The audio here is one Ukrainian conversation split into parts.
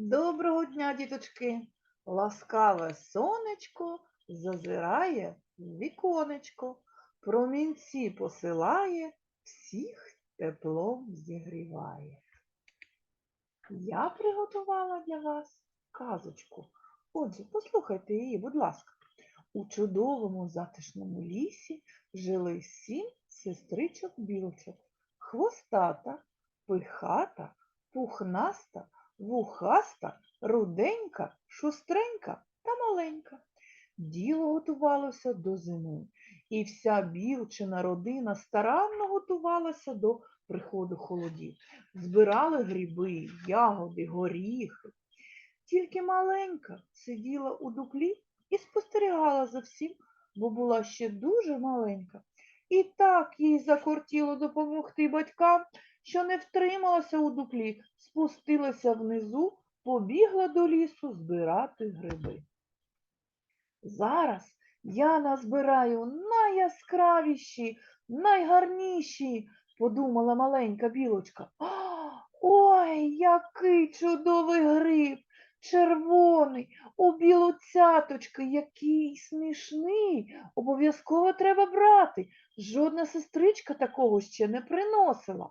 Доброго дня, діточки! Ласкаве сонечко зазирає в віконечко, промінці посилає, всіх теплом зігріває. Я приготувала для вас казочку. Отже, послухайте її, будь ласка. У чудовому затишному лісі жили сім сестричок білочок. Хвостата, пихата, пухнаста, вухаста, руденька, шустренька та маленька. Діло готувалося до зими, і вся білчина родина старанно готувалася до приходу холодів. Збирали гриби, ягоди, горіхи. Тільки маленька сиділа у дуплі і спостерігала за всім, бо була ще дуже маленька. І так їй закортіло допомогти батькам, що не втрималася у дуплі, спустилася внизу, побігла до лісу збирати гриби. Зараз я назбираю найяскравіші, найгарніші, подумала маленька білочка. «А, Ой, який чудовий гриб! Червоний, у білу цяточки, який смішний. Обов'язково треба брати. Жодна сестричка такого ще не приносила.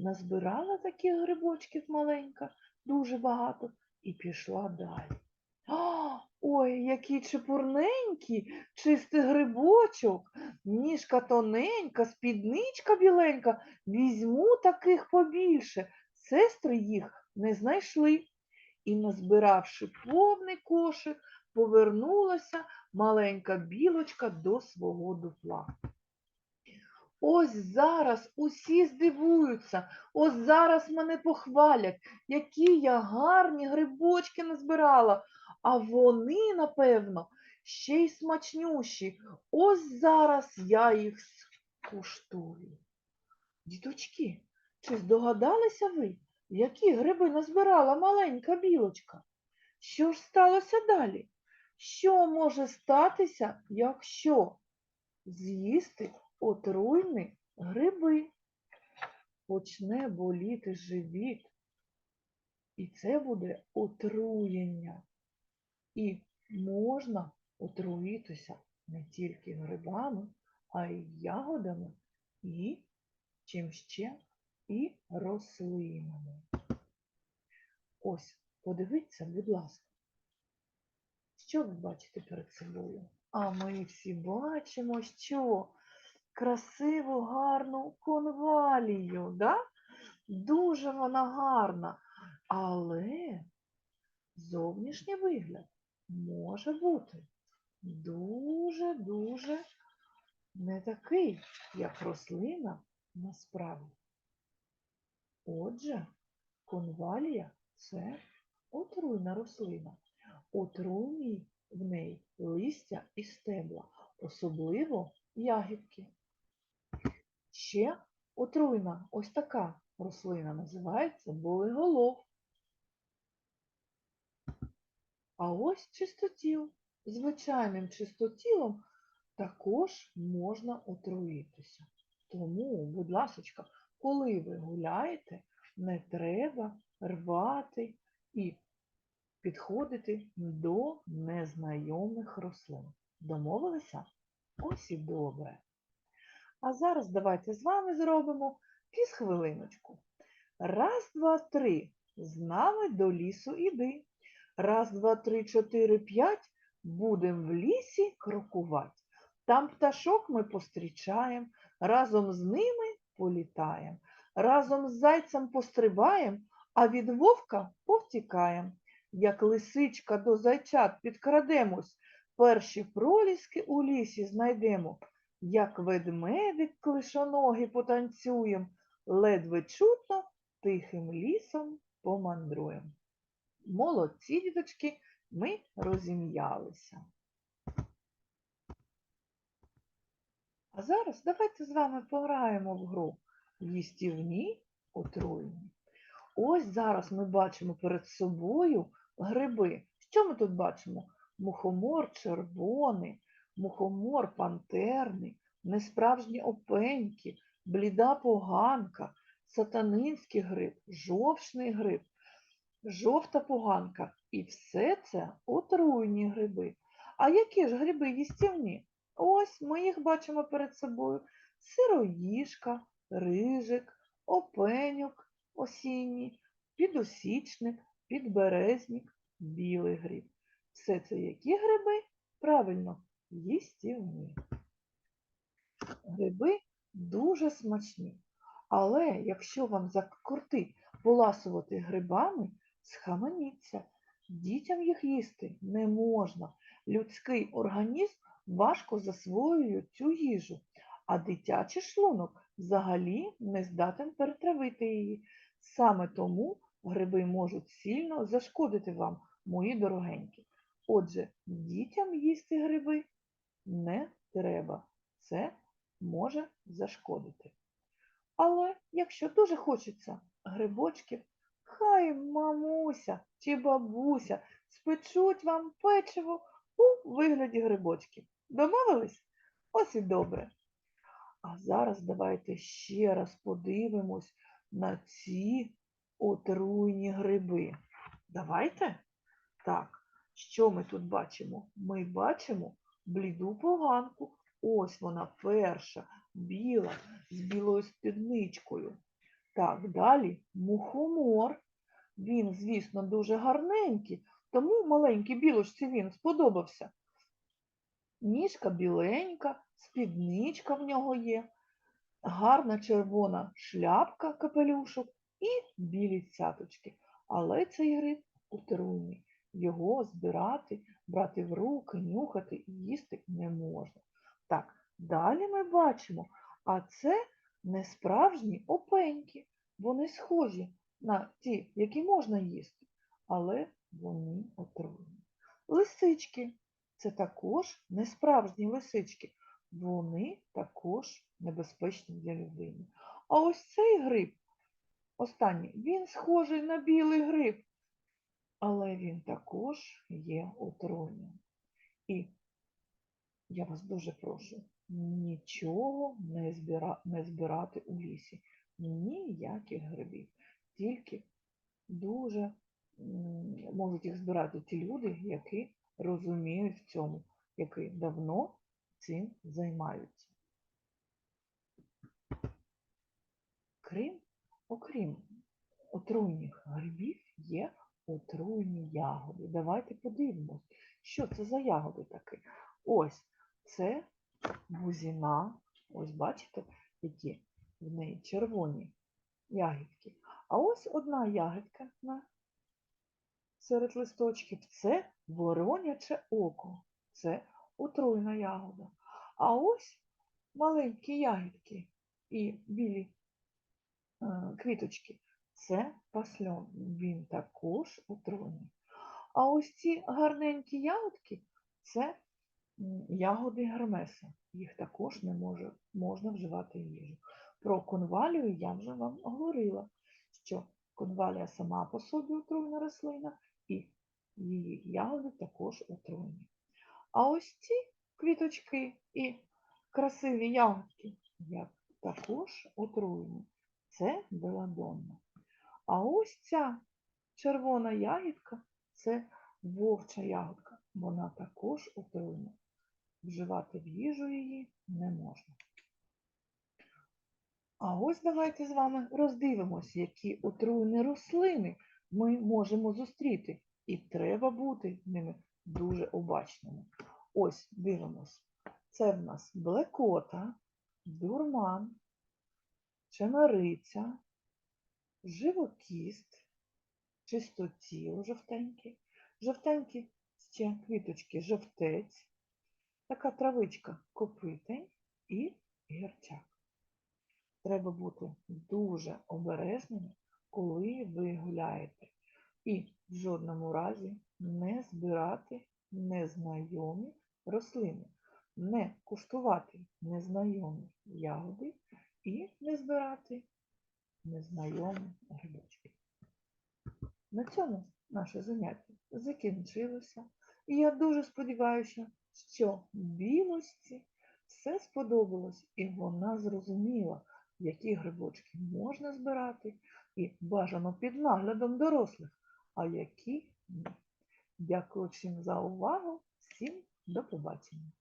Назбирала таких грибочків маленька, дуже багато, і пішла далі. А, ой, який чепурненький, чистий грибочок, ніжка тоненька, спідничка біленька. Візьму таких побільше. Сестри їх не знайшли. І, назбиравши повний кошик, повернулася маленька білочка до свого дупла. Ось зараз усі здивуються, ось зараз мене похвалять, які я гарні грибочки назбирала, а вони, напевно, ще й смачнющі. Ось зараз я їх скуштую. Діточки, чи здогадалися ви, які гриби назбирала маленька білочка? Що ж сталося далі? Що може статися, якщо з'їсти отруйні гриби? Почне боліти живіт. І це буде отруєння. І можна отруїтися не тільки грибами, а й ягодами і чим ще і рослинами. Ось, подивіться, будь ласка, що ви бачите перед собою? А ми всі бачимо, що красиву, гарну конвалію, да? Дуже вона гарна, але зовнішній вигляд може бути дуже-дуже не такий, як рослина насправді. Отже, конвалія це отруйна рослина. Отруйні в неї листя і стебла, особливо ягідки. Ще отруйна ось така рослина називається болеголов. А ось чистотіл. Звичайним чистотілом також можна отруїтися. Тому, будь ласочка, коли ви гуляєте, не треба рвати і підходити до незнайомих рослин. Домовилися? Ось і добре. А зараз давайте з вами зробимо хвилиночку. Раз, два, три. З нами до лісу іди. Раз, два, три, чотири, п'ять. Будем в лісі крокувати. Там пташок ми пострічаємо, разом з ними політаємо. Разом з зайцем пострибаємо, а від вовка повтікаємо. Як лисичка до зайчат підкрадемось, перші проліски у лісі знайдемо. Як ведмедик клишоногі потанцюєм, ледве чутно тихим лісом помандруєм. Молодці, діточки, ми розім'ялися. А зараз давайте з вами пограємо в гру їстівні отруйні. Ось зараз ми бачимо перед собою гриби. Що ми тут бачимо? Мухомор червоний, мухомор пантерний, несправжні опеньки, бліда поганка, сатанинський гриб, жовчний гриб. жовта поганка. І все це отруйні гриби. А які ж гриби їстівні? Ось ми їх бачимо перед собою. Сироїжка, рижик, опеньок осінній, підосічник, підберезник, білий гриб. Все це які гриби? Правильно, їстівні. Гриби дуже смачні. Але якщо вам закортить поласувати грибами, схаменіться. Дітям їх їсти не можна. Людський організм важко засвоює цю їжу, а дитячий шлунок взагалі не здатен перетравити її. Саме тому гриби можуть сильно зашкодити вам, мої дорогенькі. Отже, дітям їсти гриби не треба. Це може зашкодити. Але якщо дуже хочеться грибочків, хай мамуся чи бабуся спечуть вам печиво у вигляді грибочків. Домовились? Ось і добре. А зараз давайте ще раз подивимось на ці отруйні гриби. Давайте? Так, що ми тут бачимо? Ми бачимо бліду поганку. Ось вона перша, біла, з білою спідничкою. Так, далі мухомор. Він, звісно, дуже гарненький, тому маленькій білочці він сподобався. Ніжка біленька, спідничка в нього є, гарна червона шляпка, капелюшок і білі цяточки. Але цей гриб отруйний. Його збирати, брати в руки, нюхати і їсти не можна. Так, далі ми бачимо, а це не справжні опеньки. Вони схожі на ті, які можна їсти, але вони отруйні. Лисички це також не справжні лисички. Вони також небезпечні для людини. А ось цей гриб, останній, він схожий на білий гриб, він також є отруйним. І я вас дуже прошу, нічого не, збира... не збирати у лісі, ніяких грибів. Тільки дуже можуть їх збирати ті люди, які розуміють в цьому, які давно цим займаються. Крім, окрім отруйних грибів, є отруйні ягоди. Давайте подивимось, що це за ягоди такі. Ось це бузіна. Ось бачите, які в неї червоні ягідки. А ось одна ягідка на серед листочків це вороняче око. Це отруйна ягода. А ось маленькі ягідки і білі е, квіточки це пасльон. Він також отруйний. А ось ці гарненькі ягодки це ягоди гермеса. Їх також не може, можна вживати в їжу. Про конвалію я вже вам говорила, що конвалія сама по собі отруйна рослина, і її ягоди також отруйні. А ось ці квіточки і красиві ягодки як також отруйні. Це беладонна. А ось ця червона ягідка це вовча ягодка. Вона також отруйна. Вживати в їжу її не можна. А ось давайте з вами роздивимося, які отруйні рослини ми можемо зустріти. І треба бути ними дуже обачними. Ось дивимось. Це в нас блекота, дурман, чемериця, живокіст, чистотіл жовтенький, жовтенькі ще квіточки жовтець, така травичка копитень і гірчак. Треба бути дуже обережними, коли ви гуляєте. І в жодному разі не збирати незнайомі рослини, не куштувати незнайомі ягоди і не збирати незнайомі грибочки. На цьому наше заняття закінчилося. І я дуже сподіваюся, що білості все сподобалось, і вона зрозуміла, які грибочки можна збирати, і бажано під наглядом дорослих, а які ні. Дякую всім за увагу, всім до побачення.